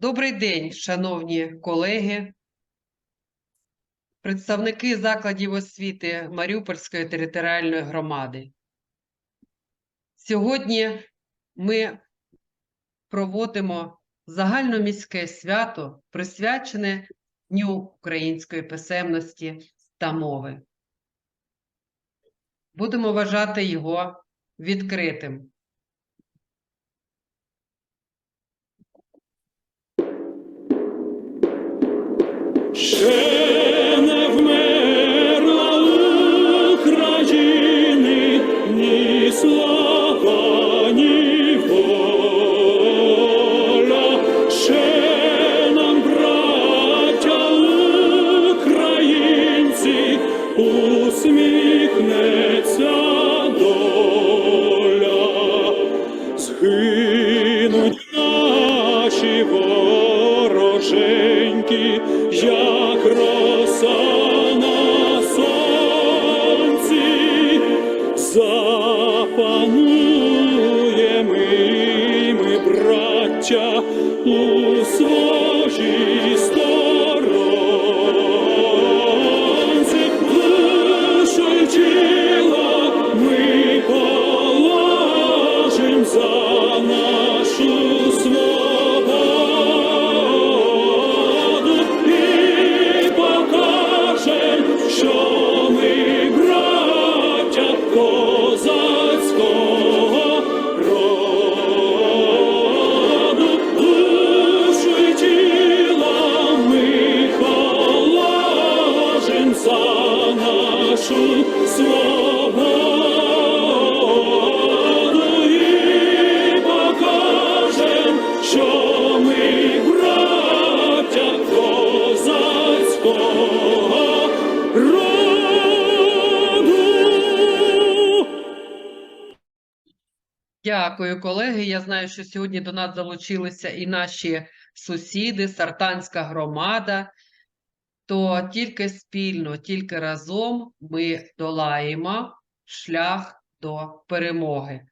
Добрий день, шановні колеги, представники закладів освіти Маріупольської територіальної громади. Сьогодні ми проводимо загальноміське свято, присвячене Дню української писемності та мови. Будемо вважати його відкритим. Ще Дякую, колеги. Я знаю, що сьогодні до нас залучилися і наші сусіди, Сартанська громада. То тільки спільно, тільки разом ми долаємо шлях до перемоги.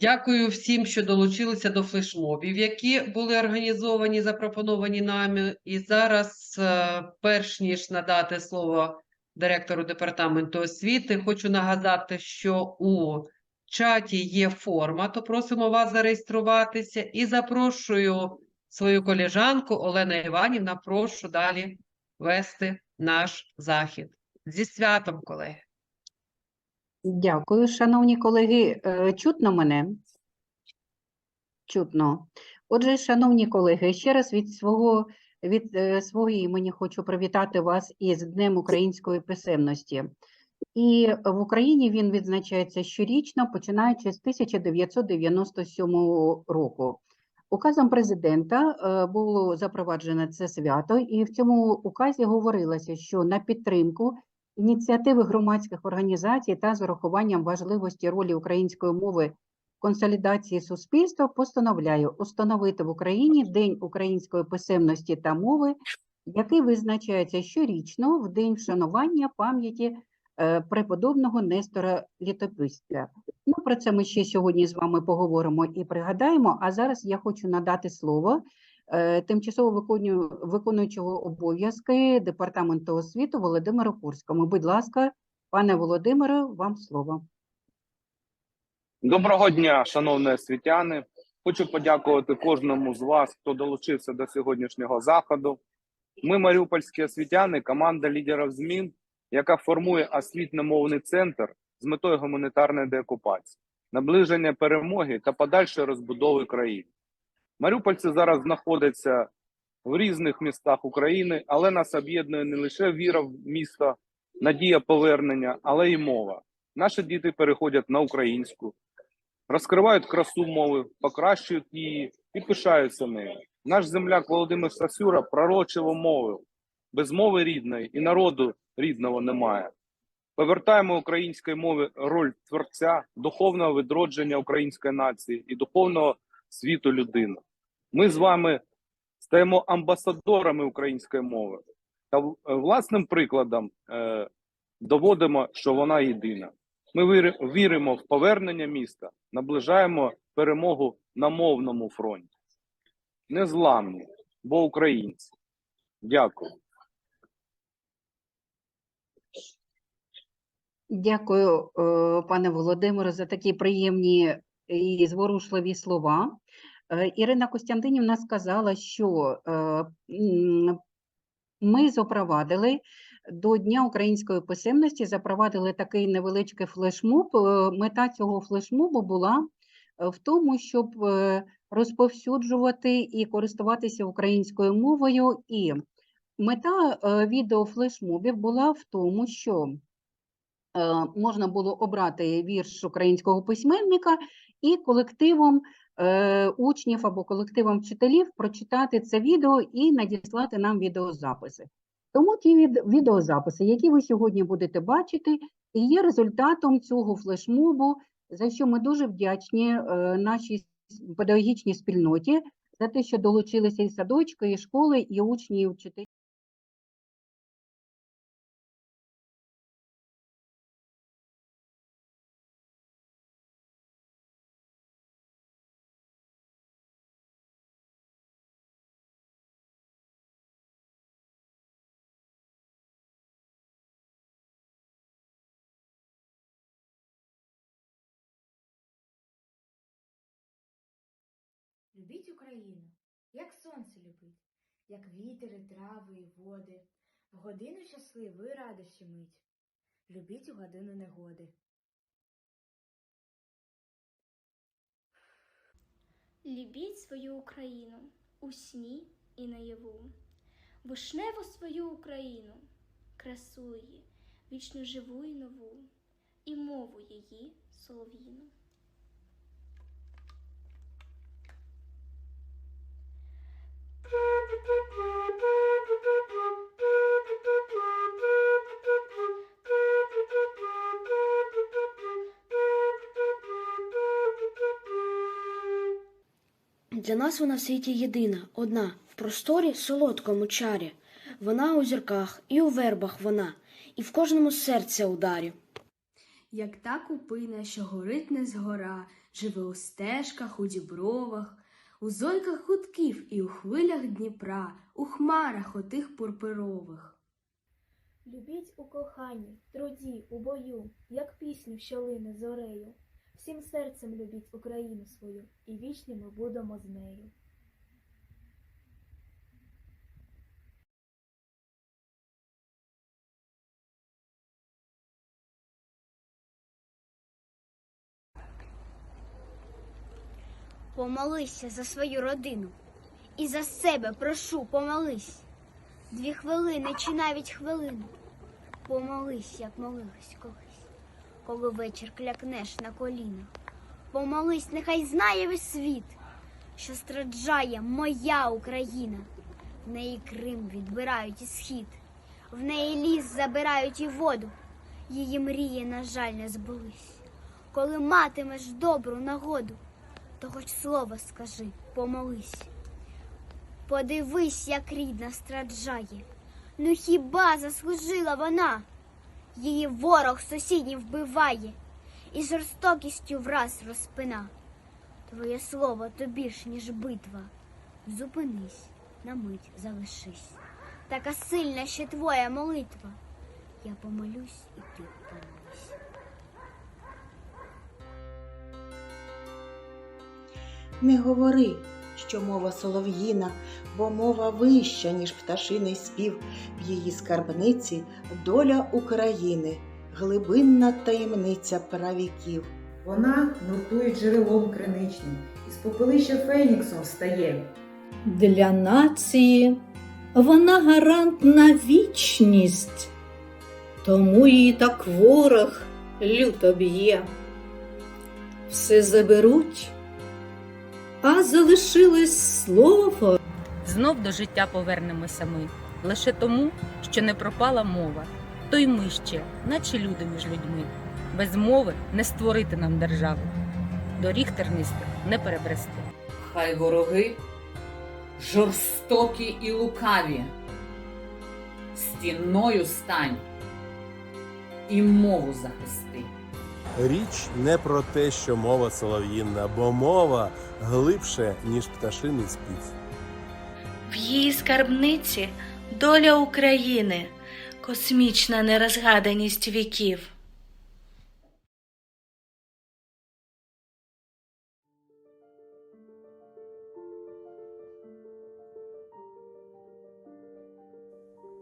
Дякую всім, що долучилися до флешмобів, які були організовані, запропоновані нами. І зараз, е, перш ніж надати слово директору департаменту освіти, хочу нагадати, що у чаті є форма, то просимо вас зареєструватися і запрошую свою колежанку Олена Іванівна, прошу далі вести наш захід. Зі святом, колеги! Дякую, шановні колеги. Е, Чутно мене? Чутно. Отже, шановні колеги, ще раз від свого від е, свого імені хочу привітати вас із Днем української писемності. І в Україні він відзначається щорічно, починаючи з 1997 року. Указом президента е, було запроваджено це свято, і в цьому указі говорилося, що на підтримку ініціативи громадських організацій та з урахуванням важливості ролі української мови в консолідації суспільства постановляю установити в Україні День української писемності та мови, який визначається щорічно в день вшанування пам'яті преподобного Нестора Літописця. Ну, про це ми ще сьогодні з вами поговоримо і пригадаємо. А зараз я хочу надати слово е, тимчасово виконуючого обов'язки департаменту освіти Володимиру Курському. Будь ласка, пане Володимире, вам слово. Доброго дня, шановні освітяни. Хочу подякувати кожному з вас, хто долучився до сьогоднішнього заходу. Ми, маріупольські освітяни, команда лідерів змін, яка формує освітньо-мовний центр з метою гуманітарної деокупації, наближення перемоги та подальшої розбудови країни. Маріупольці зараз знаходяться в різних містах України, але нас об'єднує не лише віра в місто, надія повернення, але й мова. Наші діти переходять на українську, розкривають красу мови, покращують її і пишаються нею. Наш земляк Володимир Сасюра пророчиво мовив: без мови рідної і народу рідного немає. Повертаємо українській мові роль творця, духовного відродження української нації і духовного світу людини. Ми з вами стаємо амбасадорами української мови та е, власним прикладом е, доводимо, що вона єдина. Ми віримо в повернення міста, наближаємо перемогу на мовному фронті. незламні, бо українці. Дякую. Дякую, е, пане Володимире, за такі приємні і зворушливі слова. Е, Ірина Костянтинівна сказала, що е, ми запровадили до Дня української писемності, запровадили такий невеличкий флешмоб. Мета цього флешмобу була в тому, щоб розповсюджувати і користуватися українською мовою. І мета е, відеофлешмобів була в тому, що можна було обрати вірш українського письменника і колективом е, учнів або колективом вчителів прочитати це відео і надіслати нам відеозаписи. Тому ті відеозаписи, які ви сьогодні будете бачити, і є результатом цього флешмобу, за що ми дуже вдячні е, нашій педагогічній спільноті за те, що долучилися і садочки, і школи, і учні, і вчителі. Любіть Україну, як сонце любить, як вітер трави і води, в годину щасливої радощі мить. Любіть у годину негоди. Любіть свою Україну у сні і наяву, вишневу свою Україну, красу її, вічно живу і нову, і мову її солов'їну. Для нас вона в світі єдина, одна, в просторі солодкому чарі. Вона у зірках, і у вербах вона, і в кожному серця ударі. Як та купина, що горить не згора, живе у стежках, у дібровах, у зойках гудків і у хвилях Дніпра, у хмарах отих пурпурових. Любіть у коханні, труді, у бою, як пісню, що лине зорею. Всім серцем любіть Україну свою, і вічні ми будемо з нею. Помолися за свою родину. І за себе прошу, помолись. Дві хвилини чи навіть хвилину. Помолись, як молилась колись, коли вечір клякнеш на колінах. Помолись, нехай знає весь світ, що страждає моя Україна. В неї Крим відбирають і схід, в неї ліс забирають і воду. Її мрії, на жаль, не збулись. Коли матимеш добру нагоду, то хоч слово скажи, помолись. Подивись, як рідна страджає. Ну хіба заслужила вона? Її ворог сусіднів вбиває і жорстокістю враз розпина. Твоє слово то більш, ніж битва. Зупинись, на мить залишись. Така сильна ще твоя молитва. Я помолюсь, і ти помолись. Не говори, що мова солов'їна, бо мова вища, ніж пташиний спів, в її скарбниці доля України, глибинна таємниця правіків. Вона нуртує джерелом криничним, із попелища Феніксом встає. Для нації вона гарант на вічність, тому її так ворог люто б'є. Все заберуть, а залишилось слово. Знов до життя повернемося ми лише тому, що не пропала мова. То й ми ще, наче люди між людьми. Без мови не створити нам державу. Доріг тернистих не перебрести. Хай вороги жорстокі і лукаві, стінною стань і мову захисти. Річ не про те, що мова солов'їнна, бо мова глибше, ніж пташиний спів. В її скарбниці доля України, космічна нерозгаданість віків.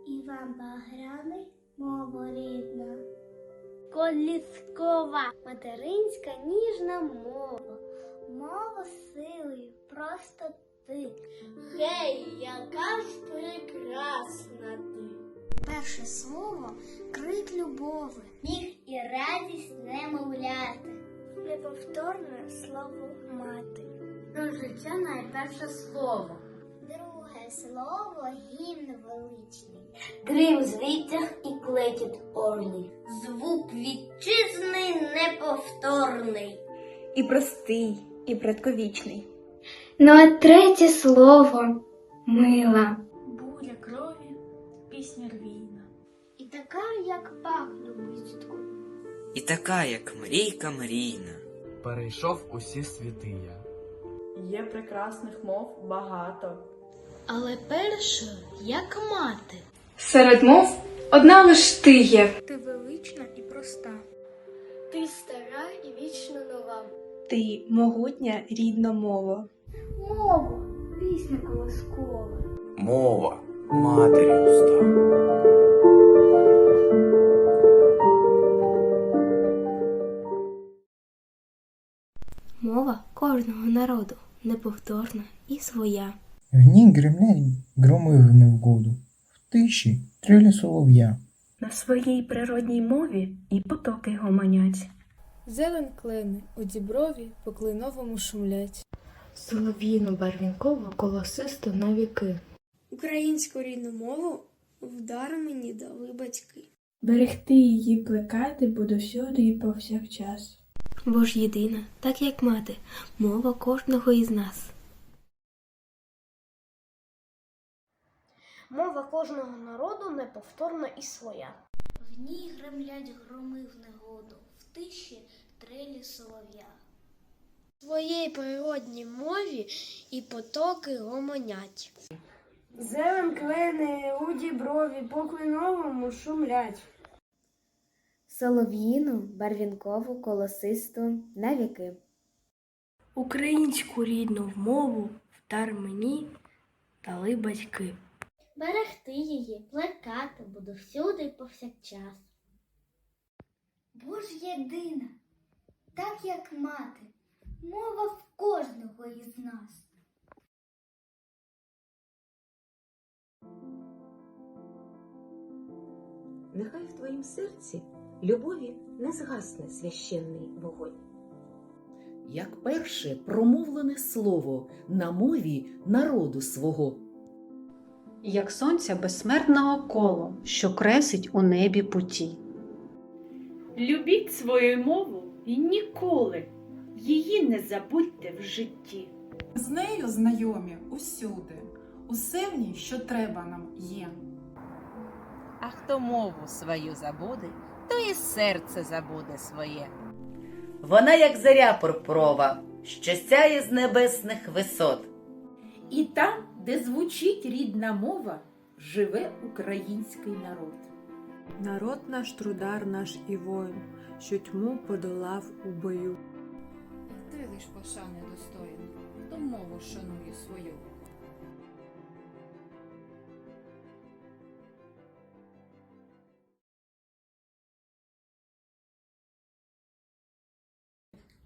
Іван Багряний, мова рідна. Коліскова материнська ніжна мова. Мова силою просто ти. Гей, яка ж прекрасна ти. Перше слово крик любови, міг і радість немовляти. Неповторне слово мати. Про життя найперше слово. Слово гімн величний. Грим звідтяг і клекіт орлий. Звук вітчизни неповторний. І простий, і предковічний. Ну а третє слово мила. Буря крові, пісня рвійна. І така, як пах любистку. І така, як мрійка мрійна. Перейшов усі світи я. Є прекрасних мов багато. Але перша, як мати. Серед мов одна лиш ти є. Ти велична і проста. Ти стара і вічно нова. Ти могутня рідна мова. Мова, пісня колоскова. Мова матері уста. Мова кожного народу неповторна і своя. В ній гремлять громи в невгоду, в тиші трилі солов'я. На своїй природній мові і потоки гомонять. Зелен клени у діброві по клиновому шумлять. Солов'їну барвінкову колосисту на віки. Українську рідну мову вдар мені дали батьки. Берегти її плекати буду всюди і повсякчас. Бо ж єдина, так як мати, мова кожного із нас. Мова кожного народу неповторна і своя. В ній гремлять громи в негоду, в тиші трелі солов'я. В своїй природній мові і потоки гомонять. Зелен клени у діброві по клиновому шумлять. Солов'їну барвінкову колосисту на віки. Українську рідну мову вдар мені дали батьки. Берегти її, плекати буду всюди і повсякчас. Бо ж єдина, так як мати, мова в кожного із нас. Нехай в твоїм серці любові не згасне священний вогонь. Як перше промовлене слово на мові народу свого. Як сонця безсмертного коло, що кресить у небі путі. Любіть свою мову і ніколи її не забудьте в житті. З нею знайомі усюди, усе в ній, що треба нам є. А хто мову свою забуде, то і серце забуде своє. Вона як заря пурпурова, що сяє з небесних висот. І там, де звучить рідна мова, живе український народ. Народ наш, трудар наш і воїн, що тьму подолав у бою. Ти лиш пошани достоїн, хто мову шанує свою.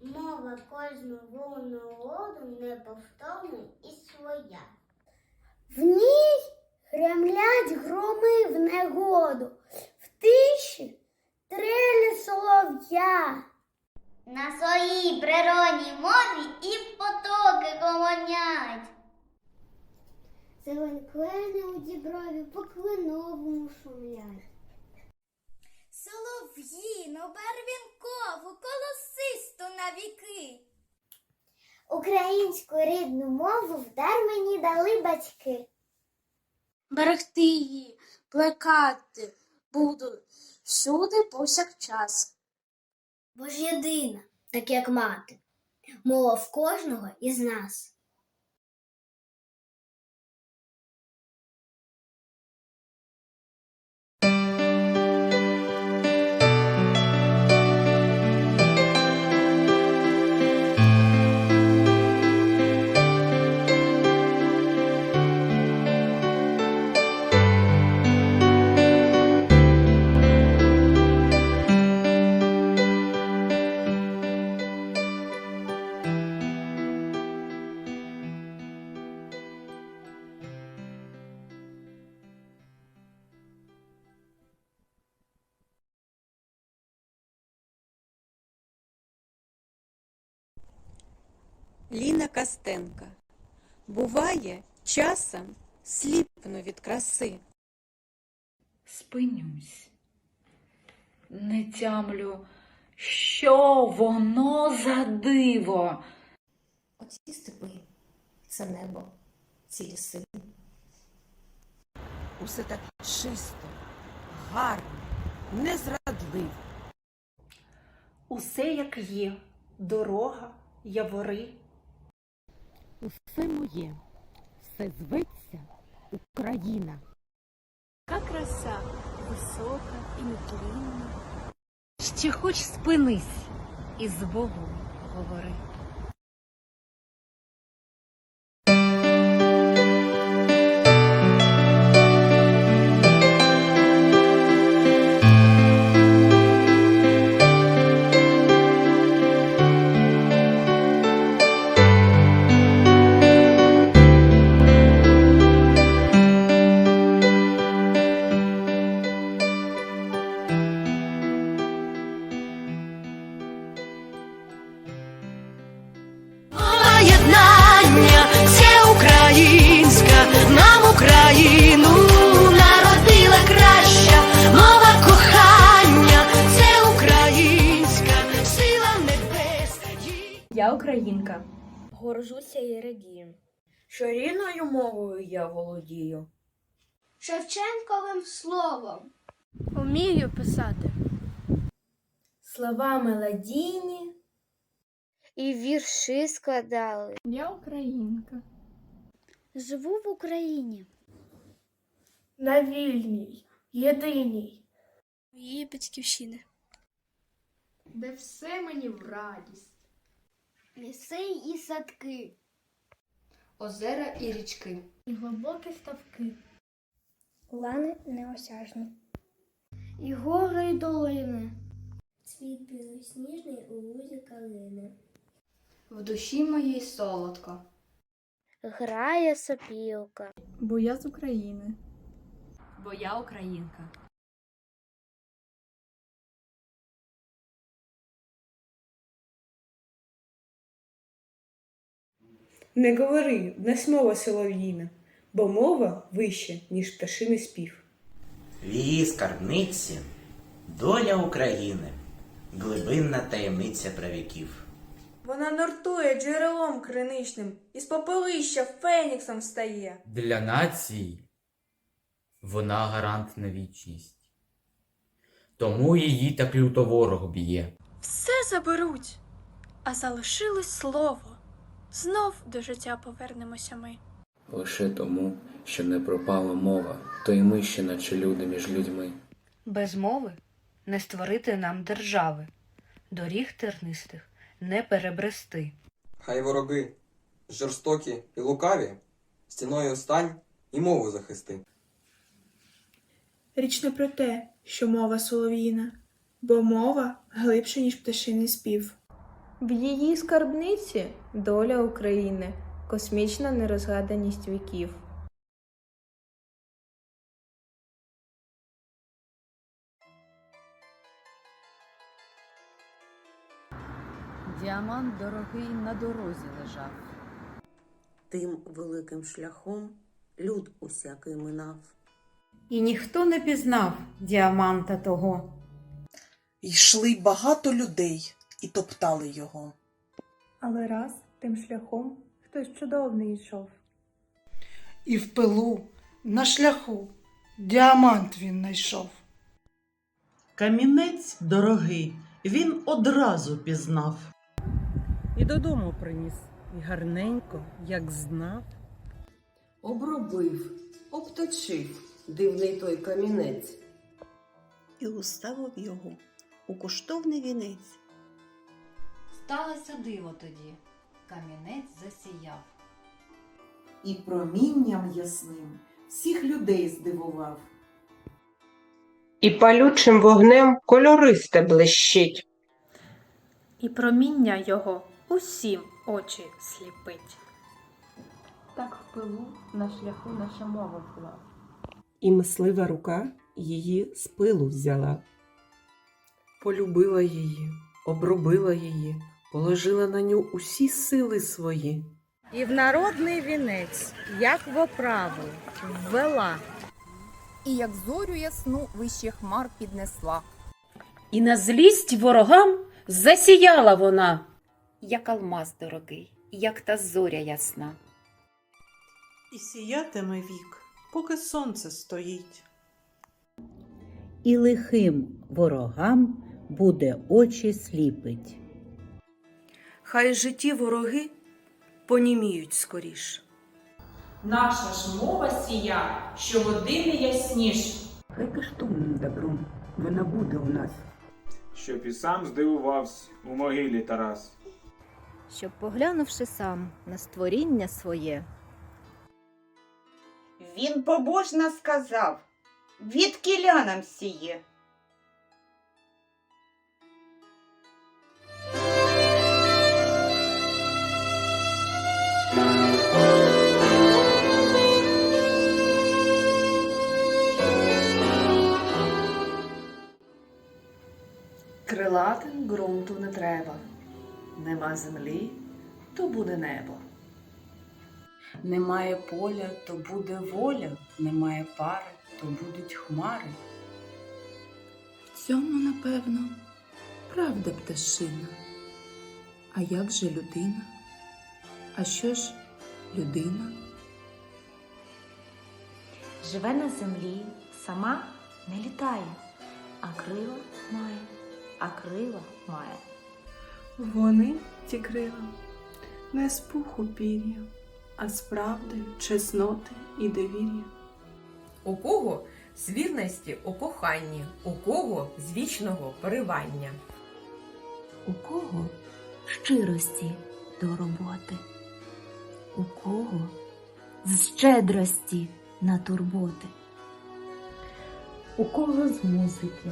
Мова кожного народу неповторна і своя. В ній гремлять громи в негоду, в тиші трелі солов'я. На своїй природній мові і потоки гомонять. Зелень клени у діброві по клиновому шумлять. Солов'їну, барвінкову, колосисту на віки. Українську рідну мову в дар мені дали батьки. Берегти її, плекати буду всюди повсякчас. Бо ж єдина, так як мати, мова в кожного із нас. Костенка. Буває, часом сліпну від краси. Спинюсь, не тямлю, що воно за диво. Оці степи, це небо, ці ліси. Усе так чисто, гарно, незрадливо. Усе як є, дорога, явори. Усе моє, все зветься Україна. Яка краса, висока і нетлінна. Ще хоч спинись і з Богом говори. Що рідною мовою я володію. Шевченковим словом. Умію писати. Слова мелодійні. І вірші складали. Я українка. Живу в Україні. На вільній, єдиній. Моєї батьківщини. Де все мені в радість. Ліси і садки. Озера і річки. І глибокі ставки. Лани неосяжні. І гори, і долини. Цвіт білосніжний у лузі калини. В душі моїй солодко. Грає сопілка. Бо я з України. Бо я українка. Не говори, в нас мова солов'їна, бо мова вища, ніж пташиний спів. В її скарбниці доля України, глибинна таємниця правіків. Вона нортує джерелом криничним, із попелища феніксом встає. Для нації вона гарант на вічність. Тому її так люто ворог б'є. Все заберуть, а залишилось слово. Знов до життя повернемося ми. Лише тому, що не пропала мова, то й ми ще наче люди між людьми. Без мови не створити нам держави, доріг тернистих не перебрести. Хай вороги жорстокі і лукаві, стіною стань і мову захисти. Річ не про те, що мова солов'їна, бо мова глибше, ніж пташиний спів. В її скарбниці доля України, космічна нерозгаданість віків. Діамант дорогий на дорозі лежав. Тим великим шляхом люд усякий минав. І ніхто не пізнав діаманта того. Йшли багато людей і топтали його. Але раз тим шляхом хтось чудовний йшов. І в пилу, на шляху, діамант він знайшов. Камінець дорогий, він одразу пізнав. І додому приніс, і гарненько, як знав. Обробив, обточив дивний той камінець. І уставив його у коштовний вінець. Сталося диво тоді, камінець засіяв. І промінням ясним всіх людей здивував. І палючим вогнем кольористе блищить. І проміння його усім очі сліпить. Так в пилу на шляху наша мова була. І мислива рука її з пилу взяла. Полюбила її, обробила її, положила на ню усі сили свої. І в народний вінець, як в оправу, ввела. І як зорю ясну вище хмар піднесла. І на злість ворогам засіяла вона, як алмаз дорогий, як та зоря ясна. І сіятиме вік, поки сонце стоїть. І лихим ворогам буде очі сліпить. Хай житті вороги поніміють скоріш. Наша ж мова сія, що години ясніш. Хай коштовним добром вона буде у нас. Щоб і сам здивувався у могилі Тарас. Щоб, поглянувши сам на створіння своє, Він побожно сказав, від кіля нам сіє. Крилатим ґрунту не треба. Нема землі, то буде небо. Немає поля, то буде воля, немає пари, то будуть хмари. В цьому, напевно, правда пташина. А як же людина? А що ж людина? Живе на землі, сама не літає, а крила має, а крила має. Вони, ті крила, не з пуху пір'я, а з правди, чесноти і довір'я. У кого з вірності у коханні, у кого з вічного поривання. У кого щирості до роботи, у кого з щедрості на турботи. У кого з музики,